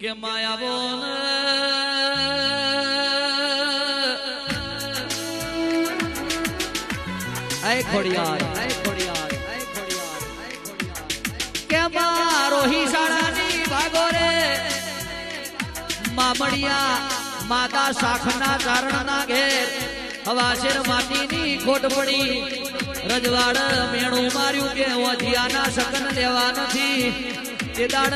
કે માયા બોન. આય ખોડિયાર આય ખોડિયાર આય ખોડિયાર આય ખોડિયાર. કે મારો હિસાળાની ભાગો રે. મામડિયા માતા શાખના ચારણના ઘેર. હવાશેર માટીની ખોટ પડી. રજવાડ મેણું માર્યું કે ઓજિયાના શકન લેવા નથી. તે દાડ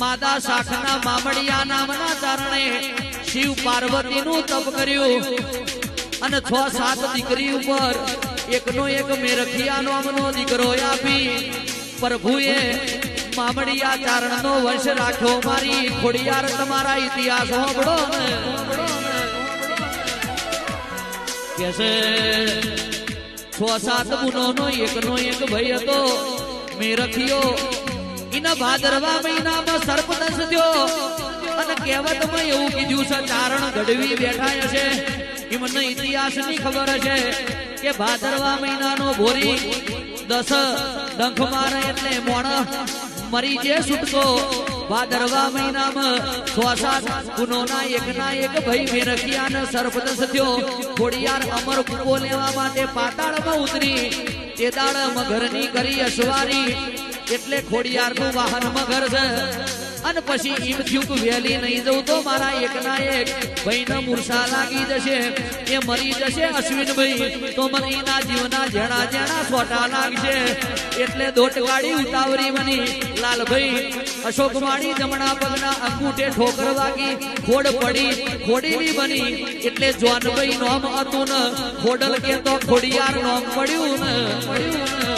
માતા શાખના મામડિયા નામના ચારણે શિવ પાર્વતીનું તપ કર્યું અને છ સાત દીકરી ઉપર એકનો એક મેરખિયા નામનો દીકરો આપી, પ્રભુએ, મામડિયા ચારણનો વંશ રાખ્યો મારી ખોડિયાર, તમારા ઇતિહાસ હોબળો કેસે છે સાત ગુનોનો એકનો એક ભાઈ હતો, મેરખિયો એના ભાદરવા મહિનામાં સર્પદંશ થયો અને કહેવતમાં એવું કીધું છે ચારણ ઘડવી બેઠા હશે. એમને ઇતિહાસની ખબર હશે કે ભાદરવા મહિનાનો ભોરી દસ ડંખ મારે એટલે મોણ મરી જે છૂટકો ભાદરવા મહિનામાં છ સાત ગુનોના એકના એક ભાઈ મેરખિયાને સર્પદંશ થયો ખોડિયાર અમર કૂપો લેવા માટે પાતાળમાં ઉતરી. તે દાડ મગરની કરી અસવારી એટલે ખોડિયારનું વાહન મગર છે. અને પછી એમ થયું કે વહેલી નહીં જવું તો મારા એકના એક ભાઈને મૂર્છા લાગી જશે. એ મરી જશે અશ્વિનભાઈ. તો મને એના જીવના જેણા જેણા સોટા લાગશે. એટલે દોટ ગાડી ઉતાવરી બની. લાલભાઈ, અશોક માળી જમણા પગના અંગૂઠે ઠોકર વાગી. ખોડ પડી, ખોડીની બની. એટલે જોનભાઈ નોમ હતું ને. ખોડલ કે તો ખોડિયાર નોમ પડ્યું ને પડ્યું ને.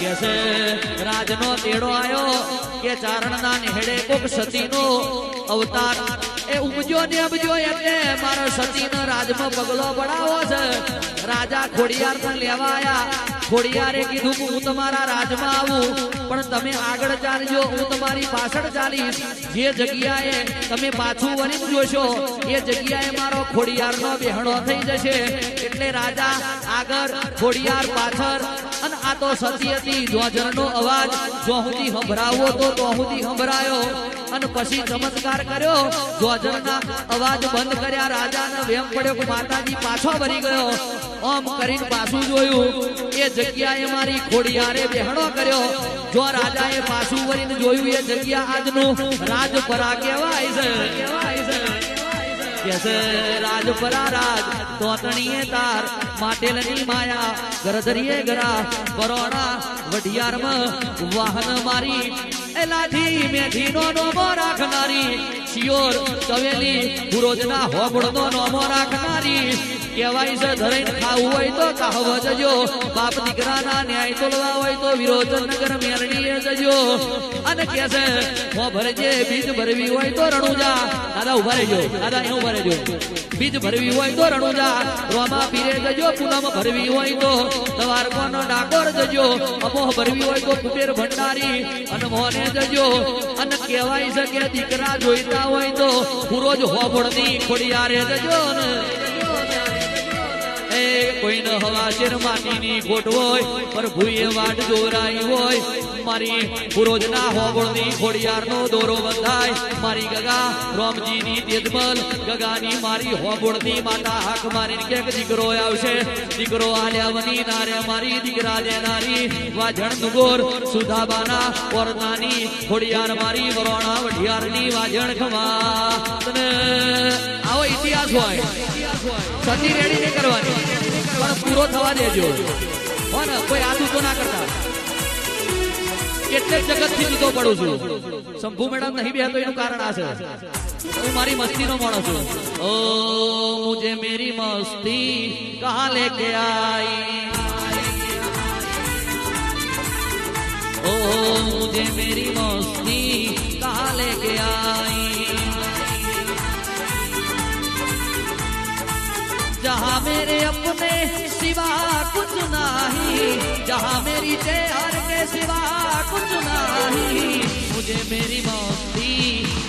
કે છે રાજનો તેડો આવ્યો કે ચારણના નેહડે કોક સતીનો અવતાર. એ ઉપજો ને અબજો એટલે મારો સતીનો રાજમાં પગલો પડાવો છે. રાજા ખોડિયાર લેવા આવ્યા ખોડિયારે કીધું હું તમારા રાજમાં આવું, પણ તમે આગળ ચાલજો, હું તમારી પાછળ ચાલીશ. જે જગ્યાએ તમે પાછું વળીને જોશો, એ જગ્યાએ મારો ખોડિયારનો બેહણો થઈ જશે. એટલે રાજા આગળ, ખોડિયાર પાછળ, અને આ તો સતી હતી જોજરનો અવાજ. જો સુધી સંભળાવો તો તો સંભળાયો. અને પછી ચમત્કાર કર્યો. જોજરના અવાજ બંધ કર્યા. રાજાને વેમ પડ્યો કે માતાજી પાછો ભરી ગયો. ઓમ કરીને પાછું જોયું. એ જગ્યાએ મારી ખોડિયારે બેહણો કર્યો. જો રાજાએ પાછું વળીને જોયું, એ જગ્યા આજનું રાજપરા કહેવાય છે કહેવાય છે. કે રાજ રાજપરા રાજ તોતણીએ તાર માટેલની માયા, ગરધરીએ ગરા કરોડા વઢિયારમાં વાહન મારી. એલાધી લાઠી મેઠીનો નોમો રાખનારી, શિયોર, તવેલી ગુરોજના હોબળનો નોમો રાખનારી. કહેવાય છે ધરાઈને ખાવું હોય તો કાહવ જજો. બાપ દીકરાના ન્યાય તોલવા હોય તો વિરોચનગર મેલડીએ જજો. અને કે છે, હો ભરજે બીજ ભરવી હોય તો રણુજા. દાદા ઊભા રહેજો, દાદા અહીં ઊભા બીજ ભરવી હોય તો રણુજા. રોમા પીરે જજો, પૂનમ ભરવી હોય તો દવારકોનો ડાકોર જજો. અમોહ ભરવી હોય તો કુબેર ભંડારી અને મોને જજો. અને કહેવાય છે કે દીકરા જોઈતા હોય તો પૂરોજ હોબળની ખોડિયારે જજો ને કોઈને હવા શેર માટીની ખોટ હોય પ્રભુએ ભૂએ વાટ દોરાઈ હોય. મારી પુરોજના હોબળની ખોડિયારનો દોરો બંધાય. મારી ગગા રોમજીની તેજમલ, ગગાની મારી હોબળની માતા હાક મારીને ક્યાંક દીકરો આવશે. દીકરો આલ્યા વની નારે મારી, દીકરા લેનારી. વાજણ દુગોર સુધાબાના ઓરનાની ખોડિયાર મારી, વરોણા વઢિયારની વાજણ ખમા આવો ઇતિહાસ હોય. સતી રેડી નહીં કરવાની. થવા દેજો. કોઈ આદુ તો ના કરતા. કેટલે જગતથી જુદો પડું છું. શંભુ મેડમ નહીં બેહતો એનું કારણ આ છે. હું મારી મસ્તી નો માણસ છું. ઓ, મુજે મેરી મસ્તી કાલે કે આઈ? ઓ, મુજે મેરી મસ્તી जहाँ मेरे अपने सिवा कुछ नहीं जहाँ मेरी चेहर के सिवा कुछ नहीं मुझे मेरी मस्ती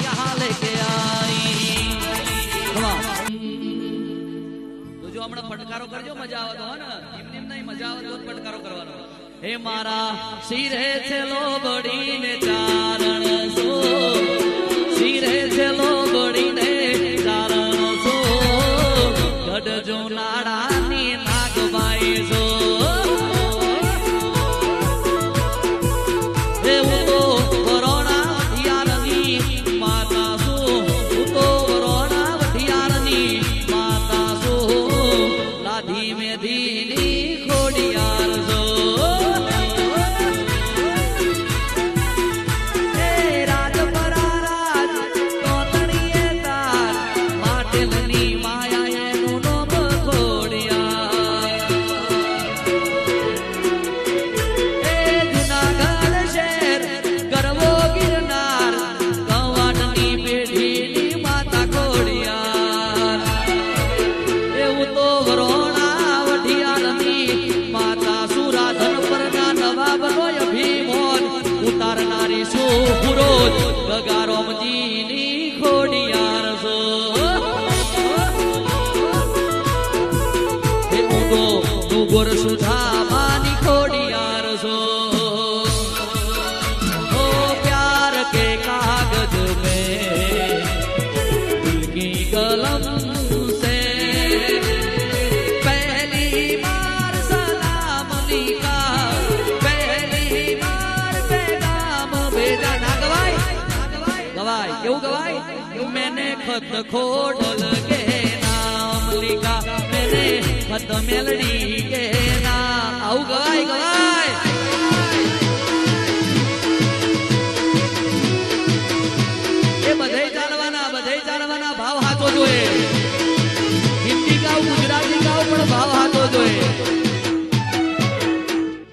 यहाँ लेके आई Come on. તો જો હમણાં ફટકારો કરજો મજા આવે તો હો ને એમ એમ નહીં મજા આવે તો જ ફટકારો કરવાનો હે મારા શિરે છે લોબડીને ચારણ માતા સુરાધન પરના નવાબ નો અભિમોન ઉતારનારી સુપુરો ગગારોમજીની સુધા गवाय मैंने खत खोडल के नाम लिखा मैंने खत मेलडी के नाम आऊ गवाय गवाय